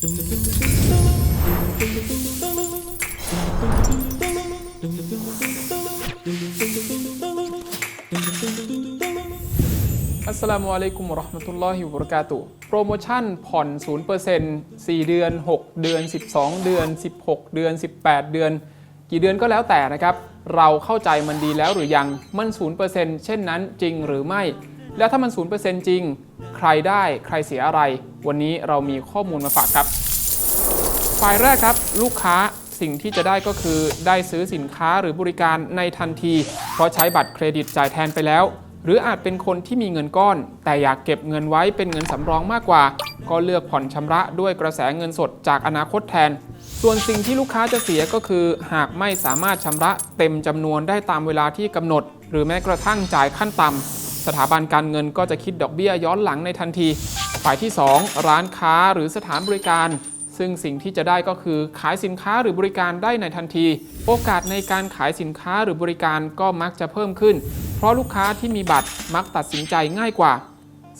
อัสสลามุอะลัยกุมราะห์มะตุลลอฮิวะบะเราะกาตุฮ์โปรโมชั่นผ่อน 0% 4 เดือน 6 เดือน 12 เดือน 16 เดือน 18 เดือน กี่เดือนก็แล้วแต่นะครับ เราเข้าใจมันดีแล้วหรือยัง มัน 0%เช่นนั้นจริงหรือไม่ แล้วถ้ามัน 0%จริง ใครได้ใครเสียอะไร วันนี้เรามีข้อมูลมาฝากครับฝ่ายแรกครับ ลูกค้าสิ่งที่จะได้ก็คือได้ซื้อสินค้าหรือบริการในทันที เพราะใช้บัตรเครดิตจ่ายแทนไปแล้ว หรืออาจเป็นคนที่มีเงินก้อน แต่อยากเก็บเงินไว้เป็นเงินสำรองมากกว่า ก็เลือกผ่อนชำระด้วยกระแสเงินสดจากอนาคตแทน ส่วนสิ่งที่ลูกค้าจะเสียก็คือ หากไม่สามารถชำระเต็มจำนวนได้ตามเวลาที่กำหนด หรือแม้กระทั่งจ่ายขั้นต่ำ สถาบันการเงินก็จะคิดดอกเบี้ยย้อนหลังในทันที ฝ่ายที่ 2 ร้านค้าหรือสถานบริการ ซึ่งสิ่งที่จะได้ก็คือขายสินค้าหรือบริการได้ในทันที โอกาสในการขายสินค้าหรือบริการก็มักจะเพิ่มขึ้น เพราะลูกค้าที่มีบัตรมักตัดสินใจง่ายกว่า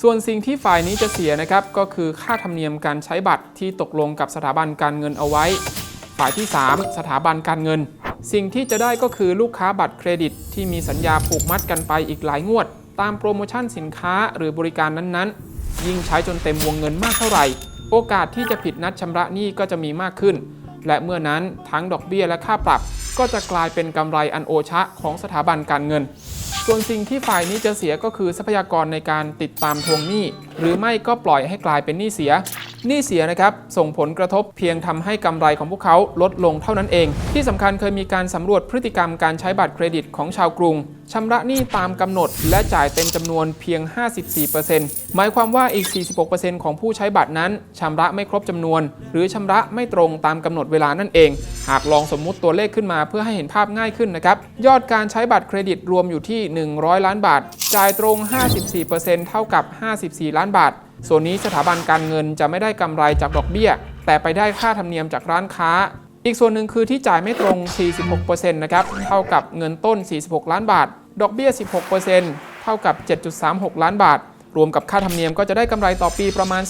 ส่วนสิ่งที่ฝ่ายนี้จะเสียนะครับก็คือค่าธรรมเนียมการใช้บัตรที่ตกลงกับสถาบันการเงินเอาไว้ ฝ่ายที่ 3 สถาบันการเงิน สิ่งที่จะได้ก็คือลูกค้าบัตรเครดิตที่มีสัญญาผูกมัดกันไปอีกหลายงวด ตามโปรโมชั่นสินค้าหรือบริการนั้นๆ ยิ่งใช้จนเต็มวงเงินมากเท่าไหร่ โอกาสที่จะผิดนัดชำระหนี้ก็จะมีมากขึ้น และเมื่อนั้นทั้งดอกเบี้ยและค่าปรับ ก็จะกลายเป็นกำไรอันโอชะของสถาบันการเงิน ส่วนสิ่งที่ฝ่ายนี้จะเสียก็คือทรัพยากรในการติดตามทวงหนี้ หรือไม่ก็ปล่อยให้กลายเป็นหนี้เสีย หนี้เสียนะครับส่งผลกระทบเพียงทำให้กำไรของพวกเขาลดลงเท่านั้นเอง ที่สำคัญเคยมีการสำรวจพฤติกรรมการใช้บัตรเครดิตของชาวกรุงชำระหนี้ตามกำหนด และจ่ายเต็มจำนวนเพียง 54%หมายความว่าอีก 46%ของผู้ใช้บัตรนั้นชำระไม่ครบจำนวน หรือชำระไม่ตรงตามกำหนดเวลานั่นเอง หากลองสมมุติตัวเลขขึ้นมาเพื่อให้เห็นภาพง่ายขึ้นนะครับยอดการใช้บัตรเครดิตรวมอยู่ที่ 100 ล้านบาท จ่ายตรง 54%เท่ากับ 54 ล้านบาท ส่วนนี้สถาบันการเงินจะไม่ได้กำไรจากดอกเบี้ย แต่ไปได้ค่าธรรมเนียมจากร้านค้า อีกส่วนหนึ่งคือที่จ่ายไม่ตรง 46%นะครับเท่ากับเงินต้น 46 ล้านบาท ดอกเบี้ย 16%เท่ากับ 7.36 ล้านบาท รวมกับค่าธรรมเนียมก็จะได้กำไรต่อปีประมาณ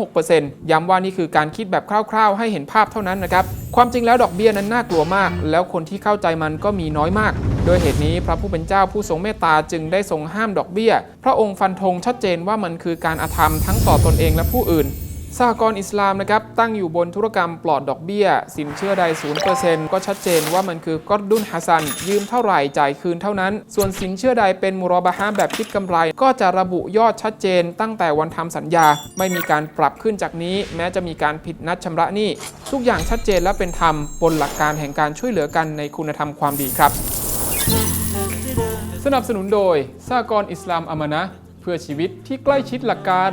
10.36%ย้ำว่านี่คือการคิดแบบคร่าวๆ ให้เห็นภาพเท่านั้นนะครับความจริงแล้วดอกเบี้ยนั้นน่ากลัวมาก แล้วคนที่เข้าใจมันก็มีน้อยมาก โดยเหตุนี้พระผู้เป็นเจ้าผู้ทรงเมตตาจึงได้ทรงห้ามดอกเบี้ย พระองค์ฟันธงชัดเจนว่ามันคือการอาธรรมทั้งต่อตนเองและผู้อื่นสหกรณ์อิสลามนะครับตั้งอยู่บนธุรกรรมปลอดดอกเบี้ย สินเชื่อใด 0%ก็ชัดเจนว่ามันคือกอดดุนฮัสซัน ยืมเท่าไหร่จ่ายคืนเท่านั้น ส่วนสินเชื่อใดเป็นมุรบะฮะแบบคิดกำไร ก็จะระบุยอดชัดเจน ตั้งแต่วันทำสัญญา ไม่มีการปรับขึ้นจากนี้ แม้จะมีการผิดนัดชำระหนี้ทุกอย่างชัดเจนและเป็นธรรมบนหลักการแห่งการช่วยเหลือกันในคุณธรรมความดีครับ สนับสนุนโดยสากรอิสลามอามานะเพื่อชีวิตที่ใกล้ชิดหลักการ